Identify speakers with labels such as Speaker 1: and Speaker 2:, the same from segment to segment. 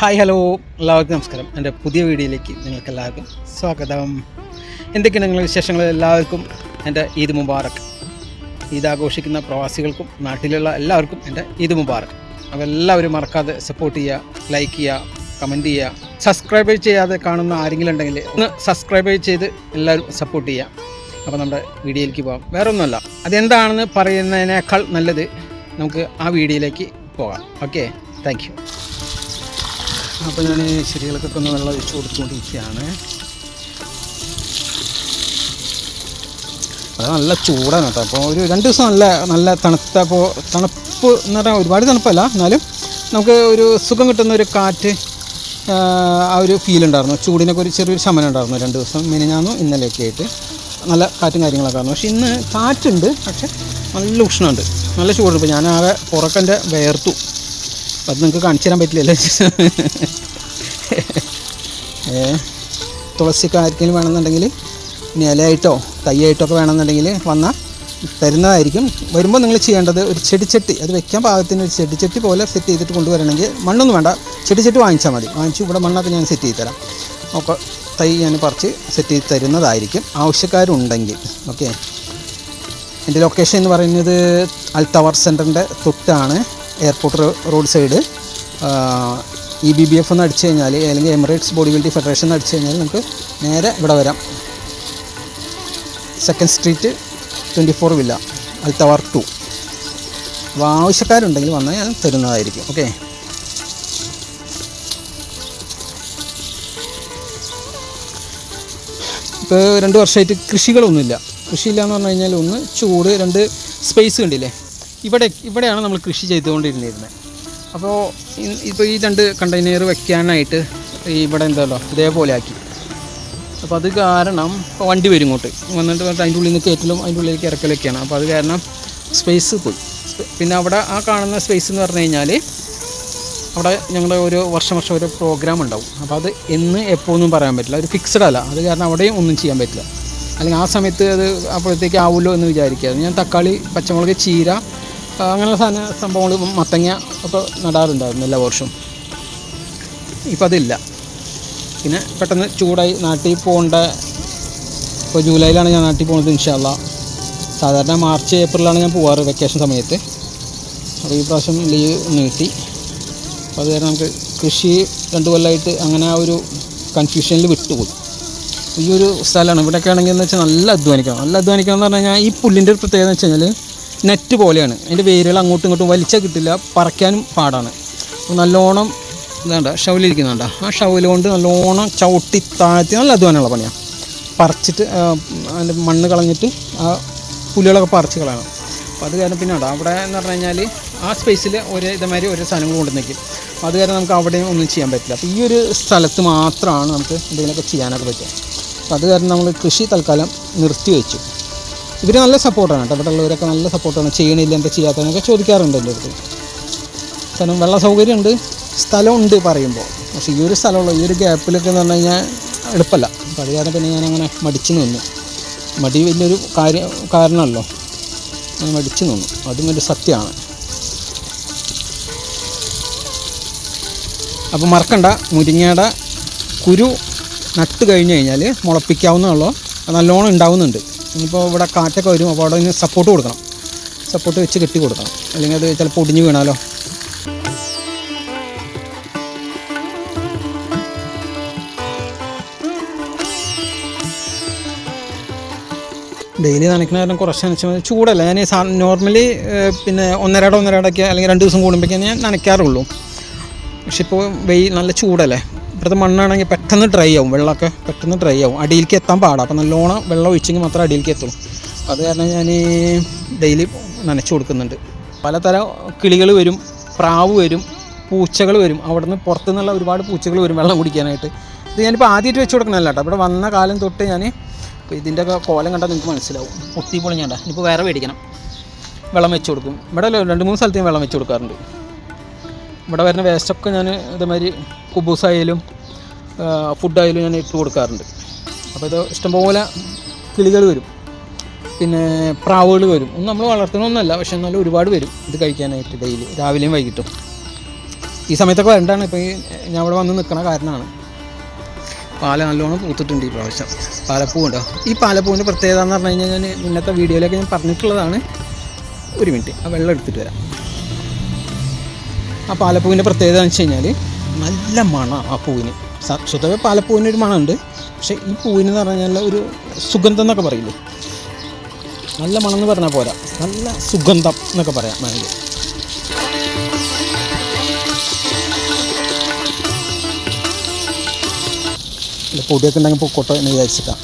Speaker 1: Hi hello. എല്ലാവർക്കും നമസ്കാരം. എന്റെ പുതിയ വീഡിയോയിലേക്ക് നിങ്ങൾക്ക് എല്ലാവർക്കും സ്വാഗതം. എന്തൊക്കെയാണ് നിങ്ങളുടെ വിശേഷങ്ങൾ? എല്ലാവർക്കും എന്റെ ഈദ് മുബാറക്. ഈദ് ആഘോഷിക്കുന്ന പ്രവാസികൾക്കും നാട്ടിലുള്ള എല്ലാവർക്കും എന്റെ ഈദ് മുബാറക്. അപ്പോൾ എല്ലാവരും മറക്കാതെ സപ്പോർട്ട് ചെയ്യുക ലൈക്ക് ചെയ്യുക കമന്റ് ചെയ്യുക. സബ്സ്ക്രൈബ് ചെയ്യാതെ കാണുന്ന ആരെങ്കിലും ഉണ്ടെങ്കിൽ ഒന്ന് സബ്സ്ക്രൈബ് ചെയ്ത് എല്ലാവരും സപ്പോർട്ട് ചെയ്യുക. അപ്പോൾ നമ്മുടെ വീഡിയോയിലേക്ക് പോകാം. വേറെ ഒന്നുമല്ല അതെന്താണെന്ന് പറയുന്നതിനേക്കാൾ നല്ലത് നമുക്ക് ആ വീഡിയോയിലേക്ക് പോകാം. ഓക്കെ താങ്ക് അപ്പോൾ ഞാൻ ചെടികൾക്കൊക്കെ ഒന്ന് വെള്ളം ഒഴിച്ച് കൊടുത്തുകൊണ്ടിരിക്കുകയാണ്. അത് നല്ല ചൂടാണ് കേട്ടോ. അപ്പോൾ ഒരു രണ്ട് ദിവസം നല്ല നല്ല തണുത്ത അപ്പോൾ തണുപ്പ് എന്ന് പറഞ്ഞാൽ ഒരുപാട് തണുപ്പല്ല എന്നാലും നമുക്ക് ഒരു സുഖം കിട്ടുന്ന ഒരു കാറ്റ് ആ, ഒരു ഫീൽ ഉണ്ടായിരുന്നു. ചൂടിനൊക്കെ ഒരു ചെറിയൊരു ശമനം ഉണ്ടായിരുന്നു രണ്ട് ദിവസം മിനിഞ്ഞാന്നു ഇന്നലെയൊക്കെ ആയിട്ട്. നല്ല കാറ്റും കാര്യങ്ങളൊക്കെ ആയിരുന്നു. പക്ഷേ ഇന്ന് കാറ്റുണ്ട് പക്ഷേ നല്ല ഉഷ്ണമുണ്ട്. നല്ല ചൂടുണ്ട്. ഇപ്പോൾ ഞാൻ ആകെ പുറക്കന്റെ വേർത്തു അപ്പം അത് നിങ്ങൾക്ക് കാണിച്ചു തരാൻ പറ്റില്ലല്ലോ. ഏ തുളസിക്ക് ആർക്കെങ്കിലും വേണമെന്നുണ്ടെങ്കിൽ നിലയായിട്ടോ തയ്യായിട്ടോ ഒക്കെ വേണമെന്നുണ്ടെങ്കിൽ വന്നാൽ തരുന്നതായിരിക്കും. വരുമ്പോൾ നിങ്ങൾ ചെയ്യേണ്ടത് ഒരു ചെടിച്ചട്ടി അത് വെക്കാൻ പാകത്തിന് ഒരു ചെടിച്ചട്ടി പോലെ സെറ്റ് ചെയ്തിട്ട് കൊണ്ടുവരണമെങ്കിൽ മണ്ണൊന്നും വേണ്ട. ചെടിച്ചട്ടി വാങ്ങിച്ചാൽ മതി. വാങ്ങിച്ചു ഇവിടെ മണ്ണൊക്കെ ഞാൻ സെറ്റ് ചെയ്ത് തരാം ഒക്കെ തൈ ഞാൻ പറിച്ച് സെറ്റ് ചെയ്ത് തരുന്നതായിരിക്കും. ആവശ്യക്കാരുണ്ടെങ്കിൽ. ഓക്കെ എന്റെ ലൊക്കേഷൻ എന്ന് പറയുന്നത് അൽ ടവർ സെന്ററിന്റെ തൊട്ടാണ്. Airport road side E B B F എന്ന് അടിച്ചു കഴിഞ്ഞാൽ അല്ലെങ്കിൽ എമിറേറ്റ്സ് ബോഡി ബിൽഡിംഗ് ഫെഡറേഷൻ എന്ന് അടിച്ചു കഴിഞ്ഞാൽ നമുക്ക് നേരെ ഇവിടെ വരാം. Second street twenty four villa Al Tawar two. അപ്പോൾ ആവശ്യക്കാരുണ്ടെങ്കിൽ വന്നാൽ ഞാൻ തരുന്നതായിരിക്കും ഓക്കെ? ഇപ്പോൾ രണ്ട് വർഷമായിട്ട് കൃഷികളൊന്നുമില്ല. കൃഷിയില്ല എന്ന് പറഞ്ഞു കഴിഞ്ഞാൽ ഒന്ന് ചൂട് രണ്ട് സ്പേസ് കണ്ടില്ലേ? ഇവിടെ ഇവിടെയാണ് നമ്മൾ കൃഷി ചെയ്തുകൊണ്ടിരുന്നിരുന്നത് അപ്പോൾ ഇപ്പോൾ ഈ രണ്ട് കണ്ടെയ്നർ വെക്കാനായിട്ട് ഇവിടെ എന്തല്ലോ ഇതേപോലെ ആക്കി. അപ്പോൾ അത് കാരണം ഇപ്പോൾ വണ്ടി വരും ഇങ്ങോട്ട്. വന്നിട്ട് അതിന്റെ ഉള്ളിൽ നിന്ന് കയറ്റലും അതിന്റെ ഉള്ളിലേക്ക് ഇറക്കലൊക്കെയാണ്. അപ്പോൾ അത് കാരണം സ്പേസ് പോയി. പിന്നെ അവിടെ ആ കാണുന്ന സ്പേസ് എന്ന് പറഞ്ഞു കഴിഞ്ഞാൽ അവിടെ ഞങ്ങളുടെ ഒരു വർഷം വർഷം ഒരു പ്രോഗ്രാം ഉണ്ടാവും. അപ്പോൾ അത് എന്ന് എപ്പോൾ ഒന്നും പറയാൻ പറ്റില്ല. ഒരു ഫിക്സഡ് അല്ല. അത് കാരണം അവിടെയും ഒന്നും ചെയ്യാൻ പറ്റില്ല. അല്ലെങ്കിൽ ആ സമയത്ത് അത് അപ്പോഴത്തേക്ക് ആവുമല്ലോ എന്ന് വിചാരിക്കുക ഞാൻ തക്കാളി പച്ചമുളക് ചീര അങ്ങനെയുള്ള സാധന സംഭവങ്ങൾ മത്തങ്ങ ഒക്കെ നടാറുണ്ടായിരുന്നു എല്ലാ വർഷവും ഇപ്പം അതില്ല. പിന്നെ പെട്ടെന്ന് ചൂടായി നാട്ടിൽ പോകേണ്ട ഇപ്പോൾ ജൂലൈയിലാണ് ഞാൻ നാട്ടിൽ പോകുന്നത് ഇൻഷാല്ല സാധാരണ മാർച്ച് ഏപ്രിലാണ് ഞാൻ പോവാറ് വെക്കേഷൻ സമയത്ത്. അപ്പോൾ ഈ പ്രാവശ്യം ലീവ് നീട്ടി. അപ്പോൾ അത് കാരണം നമുക്ക് കൃഷി രണ്ട് കൊല്ലമായിട്ട് അങ്ങനെ ആ ഒരു കൺഫ്യൂഷനിൽ വിട്ടുപോയി. ഈ ഒരു സ്ഥലമാണ്. ഇവിടെയൊക്കെ ആണെങ്കിൽ എന്ന് വെച്ചാൽ നല്ല അധ്വാനിക്കണം. നല്ല അധ്വാനിക്കണം എന്ന് പറഞ്ഞു കഴിഞ്ഞാൽ ഈ പുല്ലിന്റെ ഒരു പ്രത്യേകത എന്ന് വെച്ച് കഴിഞ്ഞാൽ നെറ്റ് പോലെയാണ്. അതിന്റെ വേരുകൾ അങ്ങോട്ടും ഇങ്ങോട്ടും വലിച്ചാൽ കിട്ടില്ല പറക്കാനും പാടാണ്. അപ്പോൾ നല്ലോണം ഇതാണ്ട ഷവലിരിക്കുന്നുണ്ട ആ ഷവൽ കൊണ്ട് നല്ലോണം ചവിട്ടി താഴ്ത്തി നല്ല അധ്വാനമുള്ള പണിയാണ് പറിച്ചിട്ട് അതിന്റെ മണ്ണ് കളഞ്ഞിട്ട് ആ പുല്ലുകളൊക്കെ പറിച്ച് കളയണം. അപ്പോൾ അത് കാരണം പിന്നെ അവിടെ എന്ന് പറഞ്ഞു കഴിഞ്ഞാൽ ആ സ്പേസിൽ ഒരേ ഇതേമാതിരി ഓരോ സാധനങ്ങൾ കൊണ്ട് നിൽക്കും അപ്പോൾ അത് കാരണം നമുക്ക് അവിടെയും ഒന്നും ചെയ്യാൻ പറ്റില്ല. അപ്പോൾ ഈ ഒരു സ്ഥലത്ത് മാത്രമാണ് നമുക്ക് എന്തെങ്കിലുമൊക്കെ ചെയ്യാനൊക്കെ പറ്റുക. അപ്പോൾ അത് കാരണം നമ്മൾ കൃഷി തൽക്കാലം നിർത്തി വെച്ചു ഇവർ നല്ല സപ്പോർട്ടാണ് കേട്ടോ. ഇവിടെ ഉള്ളവരൊക്കെ നല്ല സപ്പോർട്ടാണ് ചെയ്യണില്ല എന്താ ചെയ്യാത്തതെന്നൊക്കെ ചോദിക്കാറുണ്ട് എന്റെ അടുത്ത്. കാരണം വെള്ള സൗകര്യമുണ്ട് സ്ഥലമുണ്ട് പറയുമ്പോൾ. പക്ഷേ ഈ ഒരു സ്ഥലമുള്ള ഈ ഒരു ഗ്യാപ്പിലൊക്കെ എന്ന് പറഞ്ഞു കഴിഞ്ഞാൽ എളുപ്പമല്ല അപ്പോൾ പിന്നെ ഞാനങ്ങനെ മടിച്ചു നിന്നു. മടി വലിയൊരു കാര്യം കാരണമല്ലോ. ഞാൻ മടിച്ചു നിന്നു. അതും ഒരു സത്യമാണ്. അപ്പോൾ മറക്കണ്ട. മുരിങ്ങയുടെ കുരു നട്ട് കഴിഞ്ഞ് കഴിഞ്ഞാൽ മുളപ്പിക്കാവുന്നുള്ളൂ അത് നല്ലോണം ഉണ്ടാവുന്നുണ്ട്. ഇനിയിപ്പോൾ ഇവിടെ കാറ്റൊക്കെ വരും അപ്പോൾ അവിടെ ഇനി സപ്പോർട്ട് കൊടുക്കണം. സപ്പോർട്ട് വെച്ച് കെട്ടി കൊടുക്കണം. അല്ലെങ്കിൽ അത് ചിലപ്പോൾ ഒടിഞ്ഞ് വീണാലോ. ഡെയിലി നനയ്ക്കുന്ന കാരണം കുറച്ച് നനച്ചാൽ മതി. ചൂടല്ല? ഞാൻ നോർമലി പിന്നെ ഒന്നരാടോ ഒന്നരാടൊക്കെ അല്ലെങ്കിൽ രണ്ട് ദിവസം കൂടുമ്പോഴേക്കും ഞാൻ നനയ്ക്കാറുള്ളൂ. പക്ഷെ ഇപ്പോൾ വെയിൽ നല്ല ചൂടല്ലേ? ഇവിടുത്തെ മണ്ണാണെങ്കിൽ പെട്ടെന്ന് ഡ്രൈ ആവും വെള്ളമൊക്കെ പെട്ടെന്ന് ഡ്രൈ ആവും. അടിയിലേക്ക് എത്താൻ പാടാം. അപ്പോൾ നല്ലോണം വെള്ളം ഒഴിച്ചെങ്കിൽ മാത്രമേ അടിയിലേക്ക് എത്തുള്ളൂ. അത് കാരണം ഞാൻ ഡെയിലി നനച്ചു കൊടുക്കുന്നുണ്ട്. പലതരം കിളികൾ വരും പ്രാവ് വരും പൂച്ചകൾ വരും. അവിടെ നിന്ന് പുറത്തുനിന്നുള്ള ഒരുപാട് പൂച്ചകൾ വരും വെള്ളം കുടിക്കാനായിട്ട്. ഇത് ഞാനിപ്പോൾ ആദ്യമായിട്ട് വെച്ച് കൊടുക്കണമല്ല കേട്ടോ. ഇവിടെ വന്ന കാലം തൊട്ട് ഞാൻ ഇപ്പോൾ ഇതിന്റെയൊക്കെ കോലം കണ്ടാൽ നിങ്ങൾക്ക് മനസ്സിലാവും. പൊട്ടി പൊളിഞ്ഞാണ്ട ഇനിയിപ്പോൾ വേറെ മേടിക്കണം. വെള്ളം വെച്ച് കൊടുക്കും. ഇവിടെ രണ്ട് മൂന്ന് സ്ഥലത്ത് ഞാൻ വെള്ളം വെച്ച് കൊടുക്കാറുണ്ട്. ഇവിടെ വരുന്ന വേസ്റ്റൊക്കെ ഞാൻ ഇതേമാതിരി കുബൂസായാലും ഫുഡായാലും ഞാൻ ഇട്ട് കൊടുക്കാറുണ്ട്. അപ്പോൾ ഇത് ഇഷ്ടംപോലെ കിളികൾ വരും. പിന്നെ പ്രാവുകൾ വരും. ഒന്നും നമ്മൾ വളർത്തണമൊന്നുമല്ല പക്ഷെ എന്നാലും ഒരുപാട് വരും ഇത് കഴിക്കാനായിട്ട് ഡെയിലി. രാവിലെയും വൈകിട്ടും. ഈ സമയത്തൊക്കെ വരണ്ടാണ്. ഇപ്പോൾ ഈ ഞാൻ ഇവിടെ വന്ന് നിൽക്കണ കാരണമാണ്. പാല നല്ലോണം പൂത്തിട്ടുണ്ട് ഈ പ്രാവശ്യം. പാലപ്പൂ ഉണ്ടോ? ഈ പാലപ്പൂവിന്റെ പ്രത്യേകത എന്ന് പറഞ്ഞു കഴിഞ്ഞാൽ ഞാൻ ഇന്നത്തെ വീഡിയോയിലൊക്കെ ഞാൻ പറഞ്ഞിട്ടുള്ളതാണ്. ഒരു മിനിറ്റ് ആ വെള്ളം എടുത്തിട്ട് വരാം. ആ പാലപ്പൂവിന്റെ പ്രത്യേകത എന്ന് വെച്ച് കഴിഞ്ഞാൽ നല്ല മണം ആ പൂവിന്. സ്വതവേ പാലപ്പൂവിന് ഒരു മണമുണ്ട്. പക്ഷേ ഈ പൂവിന് എന്ന് പറഞ്ഞാൽ ഒരു സുഗന്ധം എന്നൊക്കെ പറയില്ലേ? നല്ല മണം എന്ന് പറഞ്ഞാൽ പോരാ. നല്ല സുഗന്ധം എന്നൊക്കെ പറയാം വേണമെങ്കിൽ. പൊടിയൊക്കെ ഉണ്ടെങ്കിൽ പൊക്കോട്ടെ എന്ന് വിചാരിച്ചിട്ടാണ്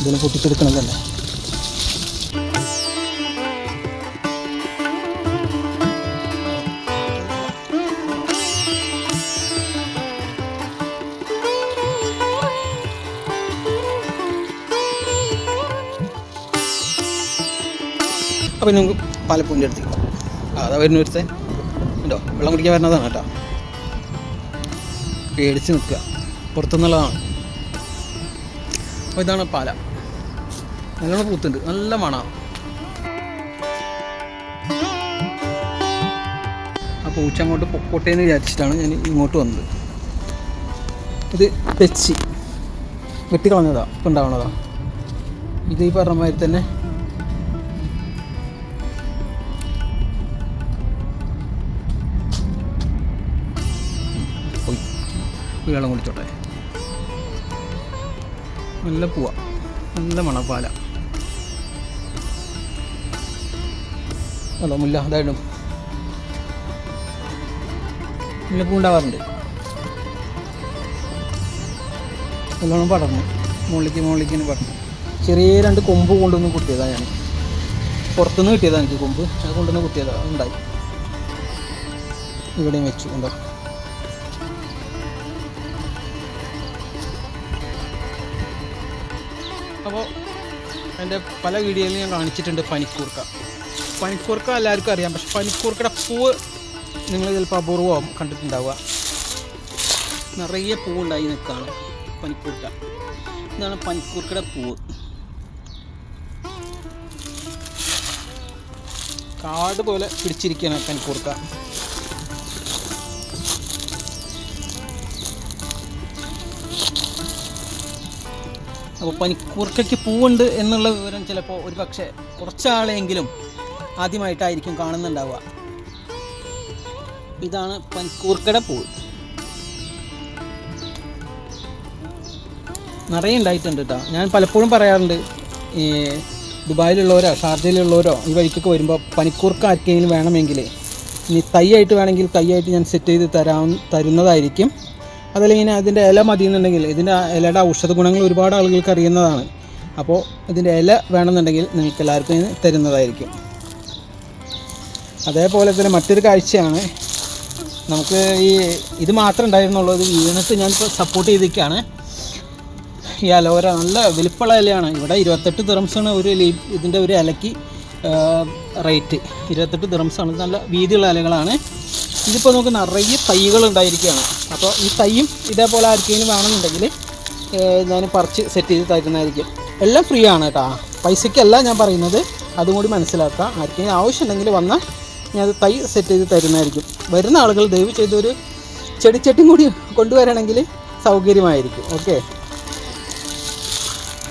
Speaker 1: ഇതിന് പൊട്ടിച്ചെടുക്കണതല്ലേ? അപ്പം നിങ്ങൾക്ക് പാലപ്പൂവിന്റെ അടുത്ത് അതാ വരുന്ന ഒരുത്തെ ഉണ്ടോ വെള്ളം കുടിക്കാൻ വരുന്നതാണ് കേട്ടോ. പേടിച്ച് നിൽക്കുക. പുറത്തുനിന്നുള്ളതാണ്. അപ്പോൾ ഇതാണ് പാല. നല്ലോണം പൂത്തുണ്ട്. നല്ല മണമാണ് ആ പൂച്ച അങ്ങോട്ട് പൊക്കോട്ടെ എന്ന് വിചാരിച്ചിട്ടാണ് ഞാൻ ഇങ്ങോട്ട് വന്നത്. ഇത് തെച്ചി വെട്ടിക്കളഞ്ഞതാണ് ഇപ്പം ഉണ്ടാവണതാണ് ഇത് ഈ പറഞ്ഞ മാതിരി തന്നെ വെള്ളം കുടിച്ചോട്ടെ. നല്ല പൂവ. നല്ല മണപ്പാല. അതോ മുല്ല അതായിട്ടും മുല്ലപ്പൂ ഉണ്ടാവാറുണ്ട്. നല്ലോണം പടർന്നു. മുകളിലേക്ക് മുകളിലേക്ക് പടർന്നു. ചെറിയ രണ്ട് കൊമ്പ് കൊണ്ടുവന്ന് കുത്തിയതാണ് ഞാൻ പുറത്തുനിന്ന് കിട്ടിയതാണ് എനിക്ക് കൊമ്പ്. അത് കൊണ്ടുവന്ന് കുത്തിയതാണ് ഉണ്ടായി. ഇവിടെയും വെച്ചു ഉണ്ടോ അപ്പോൾ എന്റെ പല വീഡിയോയിലും ഞാൻ കാണിച്ചിട്ടുണ്ട് പനിക്കൂർക്ക. പനിക്കൂർക്ക എല്ലാവർക്കും അറിയാം. പക്ഷെ പനിക്കൂർക്കയുടെ പൂവ് നിങ്ങൾ ചിലപ്പോൾ അപൂർവം കണ്ടിട്ടുണ്ടാവുക. നിറയെ പൂവുണ്ടായി നിൽക്കുകയാണ് പനിക്കൂർക്ക. ഇതാണ് പനിക്കൂർക്കയുടെ പൂവ്. കാട് പോലെ പിടിച്ചിരിക്കുകയാണ് പനിക്കൂർക്ക. പനിക്കൂർക്കയ്ക്ക് പൂവുണ്ട് എന്നുള്ള വിവരം ചിലപ്പോൾ ഒരു പക്ഷേ കുറച്ചാളെങ്കിലും ആദ്യമായിട്ടായിരിക്കും കാണുന്നുണ്ടാവുക. ഇതാണ് പനിക്കൂർക്കയുടെ പൂവ്. നിറയെ ഉണ്ടായിട്ടുണ്ട് കേട്ടോ ഞാൻ പലപ്പോഴും പറയാറുണ്ട് ഈ ദുബായിലുള്ളവരോ ഷാർജയിലുള്ളവരോ ഈ വഴിക്കൊക്കെ വരുമ്പോൾ പനിക്കൂർക്ക ആർക്കെങ്കിലും വേണമെങ്കിൽ ഇനി തൈയായിട്ട് വേണമെങ്കിൽ തൈയായിട്ട് ഞാൻ സെറ്റ് ചെയ്ത് തരാൻ തരുന്നതായിരിക്കും. അതല്ലെങ്കിൽ അതിന്റെ ഇല മതിയെന്നുണ്ടെങ്കിൽ ഇതിന്റെ ഇലയുടെ ഔഷധ ഗുണങ്ങൾ ഒരുപാട് ആളുകൾക്ക് അറിയുന്നതാണ്. അപ്പോൾ ഇതിന്റെ ഇല വേണമെന്നുണ്ടെങ്കിൽ നിങ്ങൾക്ക് എല്ലാവർക്കും ഇത് തരുന്നതായിരിക്കും. അതേപോലെ തന്നെ മറ്റൊരു കാഴ്ചയാണ്. നമുക്ക് ഈ ഇത് മാത്രം ഉണ്ടായിരുന്നുള്ളൂ ഇത് വീണിട്ട് ഞാനിപ്പോൾ സപ്പോർട്ട് ചെയ്തിരിക്കുകയാണ്. ഈ അലോര നല്ല വലിപ്പമുള്ള ഇലയാണ്. ഇവിടെ ഇരുപത്തെട്ട് ദിറംസാണ് ഒരു ലീ ഇതിന്റെ ഒരു ഇലയ്ക്ക് റേറ്റ് ഇരുപത്തെട്ട് ദിറംസാണ് നല്ല വീതിയുള്ള ഇലകളാണ്. ഇതിപ്പോൾ നമുക്ക് നിറയെ തൈകൾ ഉണ്ടായിരിക്കുകയാണ്. അപ്പോൾ ഈ തൈയും ഇതേപോലെ ആർക്കെങ്കിലും വേണമെന്നുണ്ടെങ്കിൽ ഞാൻ പറിച്ച് സെറ്റ് ചെയ്ത് തരുന്നതായിരിക്കും. എല്ലാം ഫ്രീ ആണ് കേട്ടോ. പൈസയ്ക്കല്ല ഞാൻ പറയുന്നത്. അതും കൂടി മനസ്സിലാക്കുക. ആർക്കെങ്കിലും ആവശ്യമുണ്ടെങ്കിൽ വന്നാൽ ഞാൻ തൈ സെറ്റ് ചെയ്ത് തരുന്നതായിരിക്കും. വരുന്ന ആളുകൾ ദയവ് ചെയ്തൊരു ചെടിച്ചട്ടിയും കൂടി കൊണ്ടുവരണമെങ്കിൽ സൗകര്യമായിരിക്കും. ഓക്കെ?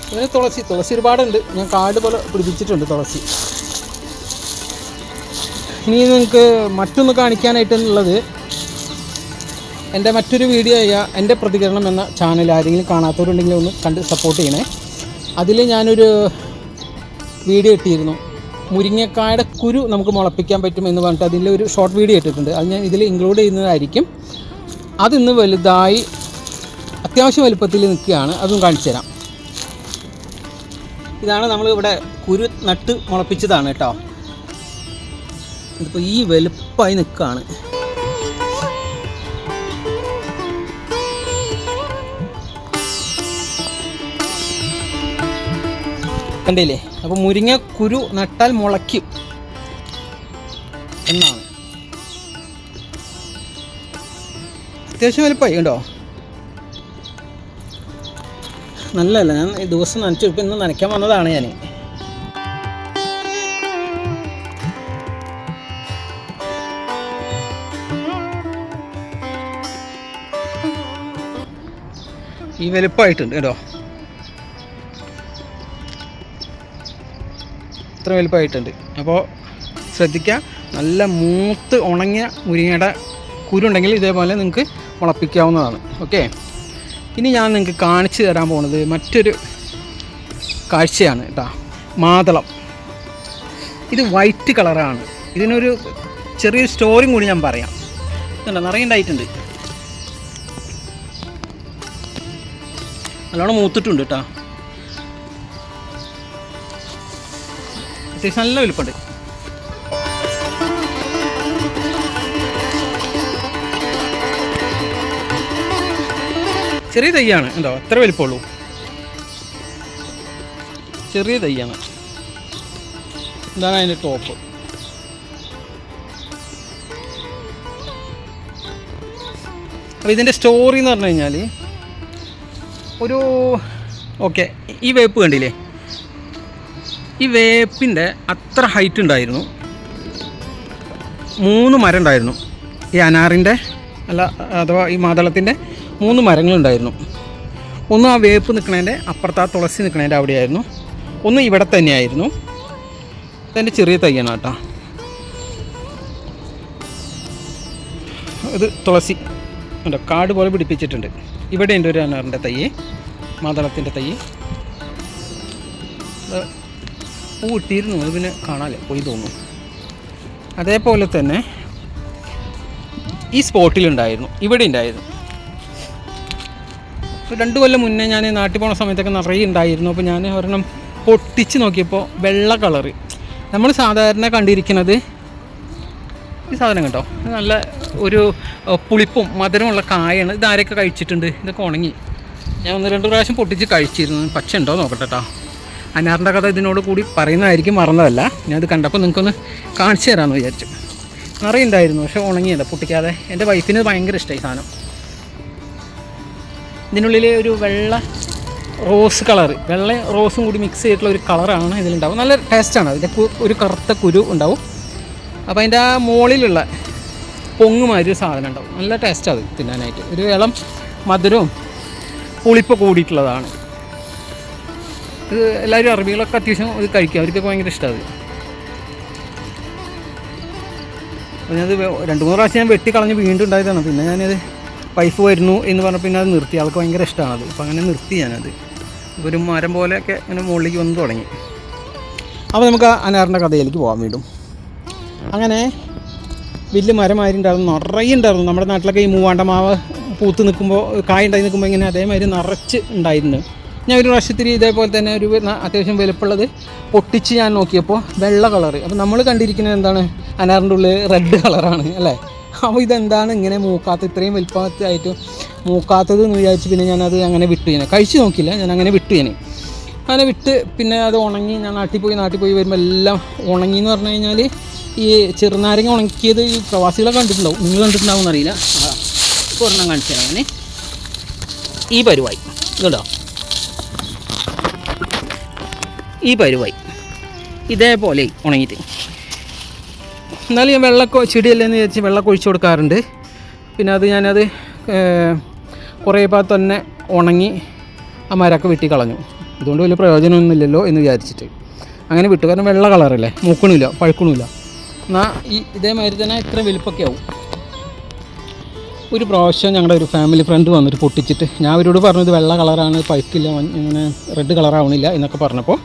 Speaker 1: പിന്നെ തുളസി. തുളസി ഒരുപാടുണ്ട്. ഞാൻ കാട് പോലെ പിടിപ്പിച്ചിട്ടുണ്ട് തുളസി. ഇനി നിങ്ങൾക്ക് മറ്റൊന്ന് കാണിക്കാനായിട്ടുള്ളത് എന്റെ മറ്റൊരു വീഡിയോ ആയ എന്റെ പ്രതികരണം എന്ന ചാനൽ ആരെങ്കിലും കാണാത്തവരുണ്ടെങ്കിൽ ഒന്ന് കണ്ട് സപ്പോർട്ട് ചെയ്യണേ. അതിൽ ഞാനൊരു വീഡിയോ ഇട്ടിരുന്നു. മുരിങ്ങക്കായുടെ കുരു നമുക്ക് മുളപ്പിക്കാൻ പറ്റും എന്ന് പറഞ്ഞിട്ട് അതിന്റെ ഒരു ഷോർട്ട് വീഡിയോ ഇട്ടിട്ടുണ്ട്. അത് ഞാൻ ഇതിൽ ഇൻക്ലൂഡ് ചെയ്യുന്നതായിരിക്കും. അതിന്ന് വലുതായി അത്യാവശ്യം വലുപ്പത്തിൽ നിൽക്കുകയാണ്. അതും കാണിച്ചു തരാം. ഇതാണ് നമ്മൾ ഇവിടെ കുരു നട്ട് മുളപ്പിച്ചതാണ് കേട്ടോ. ഇതിപ്പോൾ ഈ വലുപ്പമായി നിൽക്കുകയാണ്. കണ്ടില്ലേ? അപ്പോൾ മുരിങ്ങ കുരു നട്ടാൽ മുളയ്ക്കും എന്നാണ്. അത്യാവശ്യം വലുപ്പമായി കണ്ടോ? നല്ലതല്ല ഞാൻ ഈ ദിവസം നനച്ചു ഇപ്പം ഇന്ന് നനയ്ക്കാൻ വന്നതാണ് ഞാൻ ഈ വലുപ്പമായിട്ടുണ്ട് കേട്ടോ ഇത്ര വലുപ്പമായിട്ടുണ്ട്. അപ്പോൾ ശ്രദ്ധിക്കുക നല്ല മൂത്ത് ഉണങ്ങിയ മുരിങ്ങയുടെ കുരുണ്ടെങ്കിൽ ഇതേപോലെ നിങ്ങൾക്ക് മുളപ്പിക്കാവുന്നതാണ് ഓക്കെ? ഇനി ഞാൻ നിങ്ങൾക്ക് കാണിച്ചു തരാൻ പോകുന്നത് മറ്റൊരു കാഴ്ചയാണ് കേട്ടോ മാതളം. ഇത് വൈറ്റ് കളറാണ്. ഇതിനൊരു ചെറിയ സ്റ്റോറിയും കൂടി ഞാൻ പറയാം. ഇതുണ്ടോ? നിറയെ ഉണ്ടായിട്ടുണ്ട്. നല്ലോണം മൂത്തിട്ടുണ്ട് കേട്ടോ അത്യാവശ്യം നല്ല വലുപ്പമുണ്ട് ചെറിയ തയ്യാണ് എന്തോ അത്ര വലിപ്പമുള്ളൂ. ചെറിയ തയ്യാണ് ഇതാണ് അതിന്റെ ടോപ്പ്. അപ്പോൾ ഇതിന്റെ സ്റ്റോറി എന്ന് പറഞ്ഞു കഴിഞ്ഞാൽ ഒരു ഓക്കെ ഈ വേപ്പ് കണ്ടില്ലേ? ഈ വേപ്പിന്റെ അത്ര ഹൈറ്റ് ഉണ്ടായിരുന്നു. മൂന്ന് മരം ഉണ്ടായിരുന്നു. ഈ അനാറിന്റെ അല്ല അഥവാ ഈ മാതളത്തിന്റെ മൂന്ന് മരങ്ങളുണ്ടായിരുന്നു ഒന്ന് ആ വേപ്പ് നിൽക്കണതിന്റെ അപ്പുറത്ത് ആ തുളസി നിൽക്കണതിന്റെ അവിടെയായിരുന്നു. ഒന്ന് ഇവിടെ തന്നെയായിരുന്നു. ഇതെന്റെ ചെറിയ തയ്യാണ് കേട്ടോ. ഇത് തുളസി. ഉണ്ടോ കാട് പോലെ പിടിപ്പിച്ചിട്ടുണ്ട്. ഇവിടെ ഉണ്ട് ഒരു അനാറിന്റെ തൈ മാതളത്തിന്റെ തൈ പൂ ഇട്ടിരുന്നു അത് പിന്നെ കാണാല്ലേ പോയി തോന്നും അതേപോലെ തന്നെ ഈ സ്പോട്ടിലുണ്ടായിരുന്നു ഇവിടെ ഉണ്ടായിരുന്നു. രണ്ട് കൊല്ലം മുന്നേ ഞാൻ നാട്ടിൽ പോണ സമയത്തൊക്കെ നിറയെ ഉണ്ടായിരുന്നു. അപ്പോൾ ഞാൻ ഒരെണ്ണം പൊട്ടിച്ച് നോക്കിയപ്പോൾ വെള്ള കളറ്. നമ്മൾ സാധാരണ കണ്ടിരിക്കുന്നത് ഈ സാധനം കേട്ടോ നല്ല ഒരു പുളിപ്പും മധുരമുള്ള കായാണ്. ഇതാരൊക്കെ കഴിച്ചിട്ടുണ്ട്? ഇതൊക്കെ ഉണങ്ങി. ഞാൻ ഒന്ന് രണ്ട് പ്രാവശ്യം പൊട്ടിച്ച് കഴിച്ചിരുന്നു. പച്ച ഉണ്ടോ നോക്കട്ടെ കേട്ടോ അനാറിന്റെ കഥ ഇതിനോട് കൂടി പറയുന്നതായിരിക്കും മറന്നതല്ല. ഞാനത് കണ്ടപ്പോൾ നിങ്ങൾക്കൊന്ന് കാണിച്ചു തരാമെന്ന് വിചാരിച്ചു. നിറയുണ്ടായിരുന്നു പക്ഷെ ഉണങ്ങിയല്ല. പൊട്ടിക്കാതെ. എന്റെ വൈഫിന് ഭയങ്കര ഇഷ്ടമായി സാധനം. ഇതിനുള്ളിൽ ഒരു വെള്ള റോസ് കളർ വെള്ള റോസും കൂടി മിക്സ് ചെയ്തിട്ടുള്ള ഒരു കളറാണ് ഇതിലുണ്ടാവും നല്ല ടേസ്റ്റാണ് അതിന്റെ ഒരു കറുത്ത കുരു ഉണ്ടാവും. അപ്പോൾ അതിന്റെ ആ മുകളിലുള്ള പൊങ്ങുമാതിരി സാധനം ഉണ്ടാവും. നല്ല ടേസ്റ്റാണ് അത് തിന്നാനായിട്ട്. ഒരു ഇളം മധുരവും പുളിപ്പ് കൂടിയിട്ടുള്ളതാണ്. ഇത് എല്ലാവരും അറബികളൊക്കെ അത്യാവശ്യം ഇത് കഴിക്കും. അവർക്കൊക്കെ ഭയങ്കര ഇഷ്ടമാണ് അപ്പോൾ ഞാനത് രണ്ട് മൂന്ന് പ്രാവശ്യം ഞാൻ വെട്ടി കളഞ്ഞ് വീണ്ടും ഉണ്ടായതാണ്. പിന്നെ ഞാനത് പൈസ വരുന്നു എന്ന് പറഞ്ഞപ്പോൾ പിന്നെ അത് നിർത്തി. ആൾക്ക് ഭയങ്കര ഇഷ്ടമാണത് അപ്പോൾ അങ്ങനെ നിർത്തി ഞാനത്. ഒരു മരം പോലെയൊക്കെ അങ്ങനെ മുകളിലേക്ക് വന്ന് തുടങ്ങി. അപ്പോൾ നമുക്ക് അനാറിന്റെ കഥയിലേക്ക് പോകാൻ വീണ്ടും. അങ്ങനെ വലിയ മരമാതിരി ഉണ്ടായിരുന്നു. നിറയെ ഉണ്ടായിരുന്നു. നമ്മുടെ നാട്ടിലൊക്കെ ഈ മൂവാണ്ട മാവ് പൂത്ത് നിൽക്കുമ്പോൾ കായ ഉണ്ടായി നിൽക്കുമ്പോൾ ഇങ്ങനെ അതേമാതിരി നിറച്ച് ഉണ്ടായിരുന്നു ഞാൻ ഒരു പ്രാവശ്യത്തിൽ ഇതേപോലെ തന്നെ ഒരു അത്യാവശ്യം വലുപ്പുള്ളത് പൊട്ടിച്ച് ഞാൻ നോക്കിയപ്പോൾ വെള്ള കളർ അപ്പോൾ നമ്മൾ കണ്ടിരിക്കുന്നത് എന്താണ്? അനാറിന്റെ ഉള്ളിൽ റെഡ് കളറാണ് അല്ലേ? അപ്പോൾ ഇതെന്താണ് ഇങ്ങനെ മൂക്കാത്ത ഇത്രയും വലുപ്പമായിട്ട് മൂക്കാത്തത് എന്ന് വിചാരിച്ച് പിന്നെ ഞാനത് അങ്ങനെ വിട്ടു ഞാൻ കഴിച്ച് നോക്കില്ല ഞാൻ അങ്ങനെ വിട്ടു ഞാൻ അങ്ങനെ വിട്ട് പിന്നെ അത് ഉണങ്ങി ഞാൻ നാട്ടിൽ പോയി നാട്ടിൽ പോയി വരുമ്പോൾ എല്ലാം ഉണങ്ങി എന്ന് പറഞ്ഞു കഴിഞ്ഞാൽ ഈ ചെറുനാരങ്ങ ഉണക്കിയത് ഈ പ്രവാസികളെ കണ്ടിട്ടുണ്ടാവും. നിങ്ങൾ കണ്ടിട്ടുണ്ടാവും എന്നറിയില്ല ഒരെണ്ണം കാണിച്ചു തരാം അങ്ങനെ ഈ പരുവായി. ഇതുണ്ടോ? ഈ പരുവായി. ഇതേപോലെ ഉണങ്ങിയിട്ട്. എന്നാലും ഞാൻ വെള്ളമൊക്കെ ചെടിയല്ലേന്ന് വിചാരിച്ച് വെള്ളമൊക്കെ ഒഴിച്ചു കൊടുക്കാറുണ്ട്. പിന്നെ അത് ഞാനത് കുറേ ഭാഗത്ത് തന്നെ ഉണങ്ങി ആ മരമൊക്കെ വെട്ടി കളഞ്ഞു. ഇതുകൊണ്ട് വലിയ പ്രയോജനമൊന്നുമില്ലല്ലോ എന്ന് വിചാരിച്ചിട്ട്. അങ്ങനെ വിട്ടു. കാരണം വെള്ള കളറല്ലേ? മൂക്കണില്ല പഴുക്കണില്ല. എന്നാൽ ഈ ഇതേമാതിരി തന്നെ ഇത്ര വലുപ്പൊക്കെ ആവും. ഒരു പ്രാവശ്യം ഞങ്ങളുടെ ഒരു ഫാമിലി ഫ്രണ്ട് വന്നിട്ട് പൊട്ടിച്ചിട്ട് ഞാൻ അവരോട് പറഞ്ഞത് വെള്ള കളറാണ് പഴുക്കില്ല മഞ്ഞ- ഇങ്ങനെ റെഡ് കളറാവണില്ല എന്നൊക്കെ പറഞ്ഞപ്പോൾ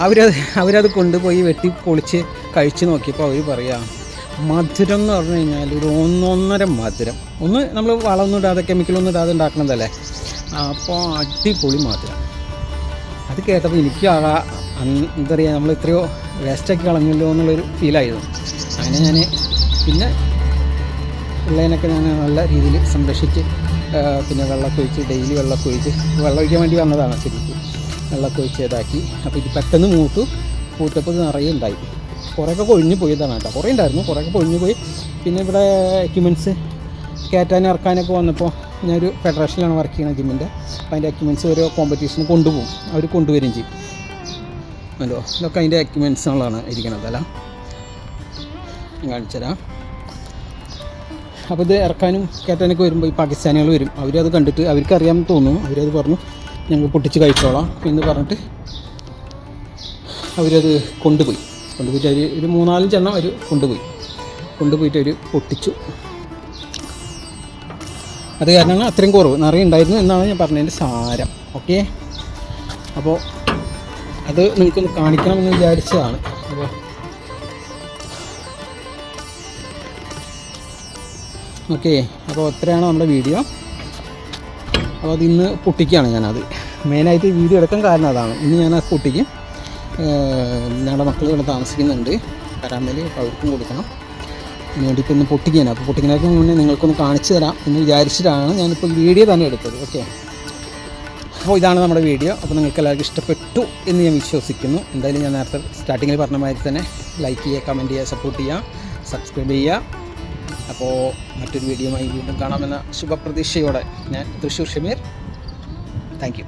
Speaker 1: അവരത് അവരത് കൊണ്ടുപോയി വെട്ടി പൊളിച്ച് കഴിച്ച് നോക്കിയപ്പോൾ അവർ പറയാ മധുരം എന്ന് പറഞ്ഞു കഴിഞ്ഞാൽ ഒരു ഒന്നൊന്നര മധുരം. ഒന്ന് നമ്മൾ വളമൊന്നും ഇടാതെ കെമിക്കലൊന്നും ഇടാതെ ഉണ്ടാക്കണതല്ലേ? അപ്പോൾ അടിപൊളി മധുരം. അത് കേട്ടപ്പോൾ എനിക്ക് ആ എന്താ പറയുക നമ്മൾ ഇത്രയോ വേസ്റ്റൊക്കെ കളഞ്ഞല്ലോ എന്നുള്ളൊരു ഫീലായിരുന്നു അങ്ങനെ ഞാൻ പിന്നെ പിള്ളേനൊക്കെ ഞാൻ നല്ല രീതിയിൽ സംരക്ഷിച്ച് പിന്നെ വെള്ളമൊക്കെ ഒഴിച്ച് ഡെയിലി വെള്ളമൊക്കെ ഒഴിച്ച് വെള്ളം ഒഴിക്കാൻ വേണ്ടി വന്നതാണ് ശരിക്കും. വെള്ളമൊക്കെ ഒഴിച്ച് ഇതാക്കി. അപ്പോൾ ഇത് പെട്ടെന്ന് മൂത്തു. പൂത്തപ്പോൾ നിറയെ ഉണ്ടായി. കുറേയൊക്കെ കൊഴിഞ്ഞു പോയതാണ് കേട്ടോ. കുറേ ഉണ്ടായിരുന്നു. കുറേയൊക്കെ കൊഴിഞ്ഞു പോയി. പിന്നെ ഇവിടെ എക്യുപ്മെന്റ്സ് കയറ്റാനും ഇറക്കാനൊക്കെ വന്നപ്പോൾ ഞാനൊരു ഫെഡറേഷനിലാണ് വർക്ക് ചെയ്യുന്നത് ജിമ്മിന്റെ അപ്പോൾ അതിന്റെ എക്യുപ്മെന്റ്സ് ഓരോ കോമ്പറ്റീഷന് കൊണ്ടുപോകും. അവർ കൊണ്ടുവരും ചെയ്യും. അല്ലോ ഇതൊക്കെ അതിന്റെ എക്യുപ്മെന്റ്സുകളാണ് ഇരിക്കണത്. അല്ല ഞാൻ കാണിച്ചു തരാം അപ്പോൾ ഇത് ഇറക്കാനും കയറ്റാനൊക്കെ വരുമ്പോൾ ഈ പാകിസ്ഥാനികൾ വരും. അവരത് കണ്ടിട്ട് അവർക്ക് അറിയാമെന്ന് തോന്നുന്നു. അവരത് പറഞ്ഞു ഞങ്ങൾ പൊട്ടിച്ച് കഴിച്ചോളാം എന്ന് പറഞ്ഞിട്ട് അവരത് കൊണ്ടുപോയി. കൊണ്ടുപോയിട്ട് അവർ ഒരു മൂന്നാലഞ്ച് എണ്ണം അവർ കൊണ്ടുപോയി. കൊണ്ടുപോയിട്ട് അവർ പൊട്ടിച്ചു. അത് കാരണമാണ് അത്രയും കുറവ്. നിറയെ ഉണ്ടായിരുന്നു എന്നാണ് ഞാൻ പറഞ്ഞതിന്റെ സാരം. ഓക്കെ? അപ്പോൾ അത് നിങ്ങൾക്കൊന്ന് കാണിക്കണമെന്ന് വിചാരിച്ചതാണ്. അപ്പോൾ ഓക്കെ അപ്പോൾ ഇത്രയാണ് നമ്മുടെ വീഡിയോ അപ്പോൾ അത് ഇന്ന് പൊട്ടിക്കുകയാണ് ഞാനത്. മെയിനായിട്ട് വീഡിയോ എടുക്കാൻ കാരണം അതാണ്. ഇന്ന് ഞാൻ അത് പൊട്ടിക്കും ഞങ്ങളുടെ മക്കൾ ഇവിടെ താമസിക്കുന്നുണ്ട്. കരാമേലി അവർക്കും കൊടുക്കണം. വേണ്ടി ഇപ്പോൾ ഇന്ന് പൊട്ടിക്കുകയാണ് അപ്പോൾ പൊട്ടിക്കുന്നതിന് മുന്നേ നിങ്ങൾക്കൊന്ന് കാണിച്ചു തരാം എന്ന് വിചാരിച്ചിട്ടാണ് ഞാനിപ്പോൾ വീഡിയോ തന്നെ എടുത്തത്. ഓക്കെ. അപ്പോൾ ഇതാണ് നമ്മുടെ വീഡിയോ അപ്പോൾ നിങ്ങൾക്ക് എല്ലാവർക്കും ഇഷ്ടപ്പെട്ടു എന്ന് ഞാൻ വിശ്വസിക്കുന്നു. എന്തായാലും ഞാൻ നേരത്തെ സ്റ്റാർട്ടിങ്ങിൽ പറഞ്ഞ മാതിരി തന്നെ ലൈക്ക് ചെയ്യുക കമന്റ് ചെയ്യുക സപ്പോർട്ട് ചെയ്യുക സബ്സ്ക്രൈബ് ചെയ്യുക. അപ്പോൾ മറ്റൊരു വീഡിയോയുമായി വീണ്ടും കാണാമെന്ന ശുഭപ്രതീക്ഷയോടെ ഞാൻ തൃശ്ശൂർ ഷമീർ. താങ്ക്